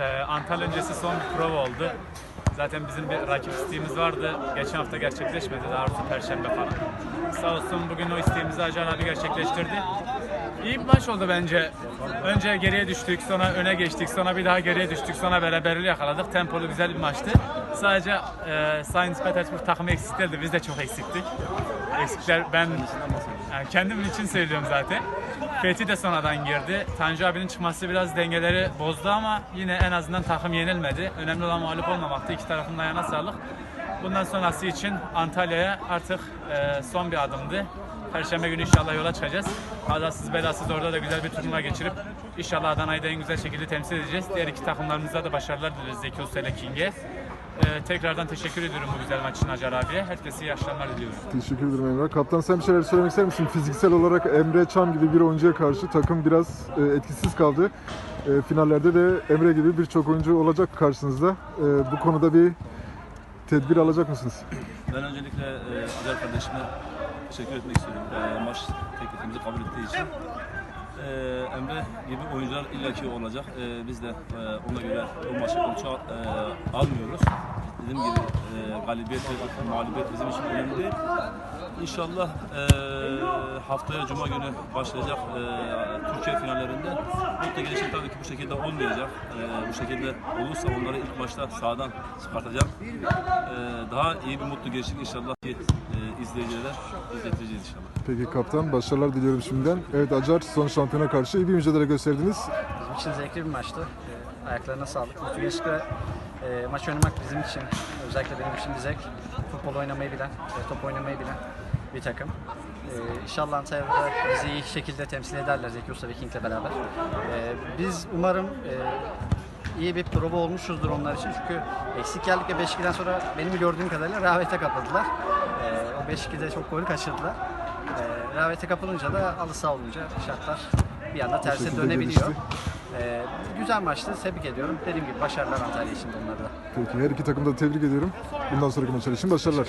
Ee, Antalya öncesi son bir prova oldu. Zaten bizim bir rakip isteğimiz vardı. Geçen hafta gerçekleşmedi. Daha doğrusu Perşembe falan. Sağ olsun bugün o isteğimizi Acar abi gerçekleştirdi. İyi bir maç oldu bence. Önce geriye düştük, sonra öne geçtik, sonra bir daha geriye düştük, sonra beraberliği yakaladık. Tempolu güzel bir maçtı. Sadece e, Science Petersburg takımı eksiklerdi. Biz de çok eksiktik. Eksikler ben yani kendim için söylüyorum zaten. Fethi de sonradan girdi. Tanju abinin çıkması biraz dengeleri bozdu ama yine en azından takım yenilmedi. Önemli olan mağlup olmamaktı. İki tarafın ayağına sağlık. Bundan sonrası için Antalya'ya artık e, son bir adımdı. Perşembe günü inşallah yola çıkacağız. Kazasız belasız orada da güzel bir turnuva geçirip inşallah Adana'yı da en güzel şekilde temsil edeceğiz. Diğer iki takımlarımıza da başarılar dileriz Zeki Usta ile King'e. E, tekrardan teşekkür ediyorum bu güzel maç için Acar abiye. Herkese iyi akşamlar diliyorum. Teşekkür ederim Emre. Kaptan sen bir şeyler söylemek ister misin? Fiziksel olarak Emre Çam gibi bir oyuncuya karşı takım biraz e, etkisiz kaldı. E, finallerde de Emre gibi birçok oyuncu olacak karşınızda. E, bu konuda bir tedbir alacak mısınız? Ben öncelikle e, Acar kardeşime teşekkür etmek istiyorum. E, maç teklifimizi kabul ettiği için. E, Emre gibi oyuncular illaki olacak. E, biz de e, ona göre bu maçı e, almıyoruz. Dediğim gibi e, galibiyet ve mağlubiyet bizim için önemli değil. İnşallah e, haftaya Cuma günü başlayacak e, Türkiye finallerinde mutlu gelişim tabii ki bu şekilde olmayacak. E, bu şekilde olursa onları ilk maçta sağdan çıkartacağım. E, daha iyi bir mutlu gelişim inşallah ki e, izleyicilere izleteceğiz inşallah. Peki kaptan başarılar diliyorum şimdiden. Evet Acar son şampiyona karşı iyi bir mücadele gösterdiniz. Bizim için zevkli bir maçtı. Ayaklarına sağlık. Mutlu Gençlik'le e, maç oynamak bizim için, özellikle benim için bir zevk. Futbol oynamayı bilen, e, top oynamayı bilen bir takım. Ee, inşallah Antalya'da bizi iyi şekilde temsil ederler Zeki Usta ve King'le beraber. Ee, biz umarım e, iyi bir prova olmuşuzdur onlar için. Çünkü eksik geldik ve 5-2'den sonra benim gördüğüm kadarıyla rehavete kapadılar. Ee, o 5-2'de çok golü kaçırdılar. Ee, rehavete kapılınca da alı sağ olunca şartlar bir anda terse dönebiliyor. gelişti. Ee, güzel maçtı. Tebrik ediyorum. Dediğim gibi başarılar Antalya için de onlarda da. Peki her iki takımı da tebrik ediyorum. Bundan sonraki maçlar için başarılar.